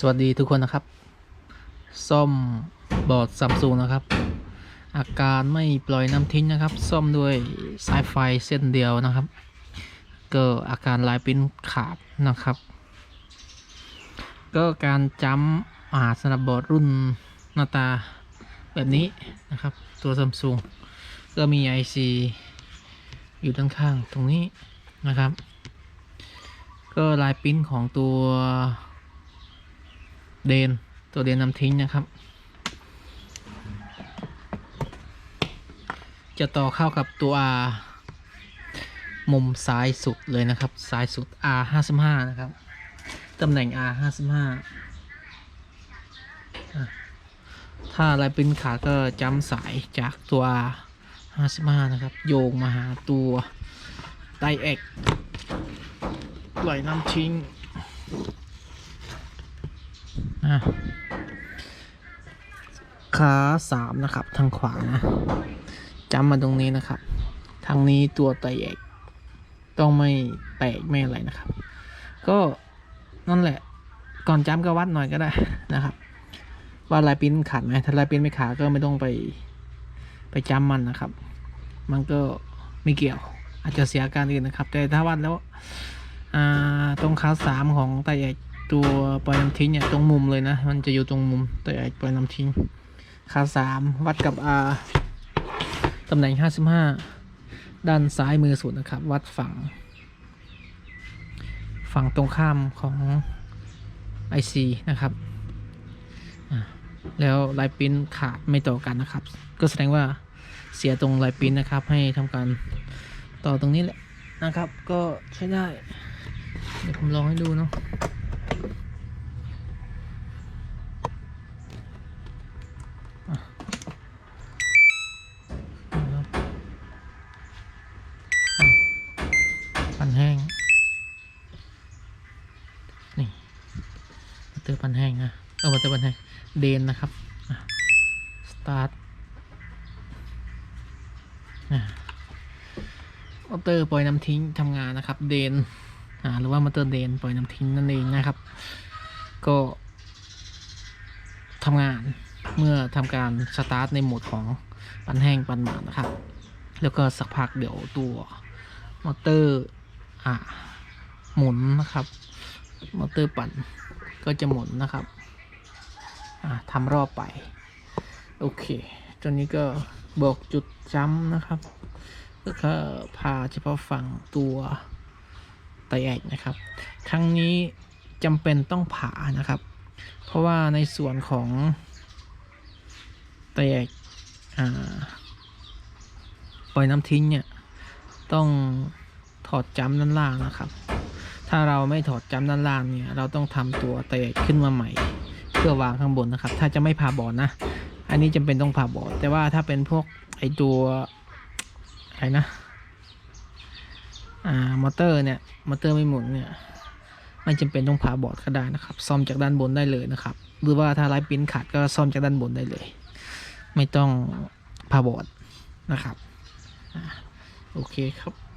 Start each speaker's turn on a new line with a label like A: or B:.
A: สวัสดีทุกคนนะครับ ซ่อมบอร์ดซัมซุงนะครับ อาการไม่ปล่อยน้ำทิ้งนะครับ ซ่อมด้วยสายไฟเส้นเดียวนะครับ ก็อาการลายปิ้นขาดนะครับ ก็การจำอาสำหรับบอร์ดรุ่นหน้าตาแบบนี้นะครับ ตัวซัมซุงก็มี IC อยู่ด้านข้างตรงนี้นะครับ ก็ลายปิ้นของตัว เดน ตัวเดนนำทิ้งนะครับ จะต่อเข้ากับตัว R มุมซ้ายสุดเลยนะครับ ซ้ายสุด R 5 5นะครับ ตำแหน่ง R 5 5ถ้าลายปิ้นขาดก็จำสายจากตัว R 55นะครับ โยงมาหาตัวไดเอ็กปล่อยน้ำทิ้ง ขาสามนะครับ ทางขวานะจำมาตรงนี้นะครับ ทางนี้ตัวไตเอกต้องไม่แตกไม่อะไรนะครับ ก็นั่นแหละ ก่อนจำก็วัดหน่อยก็ได้นะครับ ว่าลายปิ้นขาดไหมถ้าลายปิ้นไม่ขาดก็ไม่ต้องไปไปจำมันนะครับ มันก็ไม่เกี่ยว อาจจะเสียการอื่นนะครับ แต่ถ้าวัดแล้วตรงขาสามของไตใหญ่ ตัวปล่อยน้ำทิ้งเนี่ยตรงมุมเลยนะ มันจะอยู่ตรงมุมไตใหญ่ปล่อยน้ำทิ้งขาสามวัดกับอ่าตำแหน่งห้าสิบห้าด้านซ้ายมือสุดนะครับ วัดฝั่ง ฝั่งตรงข้ามของ IC นะครับ แล้วลายปิ้นขาดไม่ต่อกันนะครับ ก็แสดงว่าเสียตรงลายปิ้นนะครับ ให้ทำการต่อตรงนี้แหละนะครับ ก็ใช้ได้ เดี๋ยวผมลองให้ดูเนาะ ตอร์ปันแห้งนะเออมาเตอร์ปันแห้งเดนนะครับสตาร์ทมอเตอร์ปล่อยน้ำทิ้งทำงานนะครับเดนหรือว่ามอเตอร์เดนปล่อยน้ำทิ้งนั่นเองนะครับ ก็ทำงานเมื่อทำการสตาร์ทในโหมดของปันแห้งปันหมานะครับ แล้วก็สักพักเดี๋ยวตัวมอเตอร์อ่าหมุนนะครับ มอเตอร์ปั่น ก็จะหมุนนะครับอ่าทำรอบไป โอเคตอนนี้ก็บอกจุดจำนะครับก็คือพาเฉพาะฝั่งตัวไตแอกนะครับครั้งนี้จำเป็นต้องผ่านะครับ เพราะว่าในส่วนของไตแอกปล่อยน้ำทิ้งเนี่ย ต้องถอดจำด้านล่างนะครับ ถ้าเราไม่ถอดจำด้านล่างเนี่ย เราต้องทำตัวไตแอกขึ้นมาใหม่ เพื่อวางข้างบนนะครับ ถ้าจะไม่ผ่าบอร์ดนะ อันนี้จำเป็นต้องผ่าบอร์ดแต่ว่าถ้าเป็นพวกไอตัวอะไรนะ อ่ามอเตอร์เนี่ย มอเตอร์ไม่หมุนเนี่ย ไม่จำเป็นต้องผ่าบอร์ดก็ได้นะครับ ซ่อมจากด้านบนได้เลยนะครับ หรือว่าถ้าไลฟ์ปิ้นขาดก็ซ่อมจากด้านบนได้เลย ไม่ต้องผ่าบอร์ดนะครับ โอเคครับ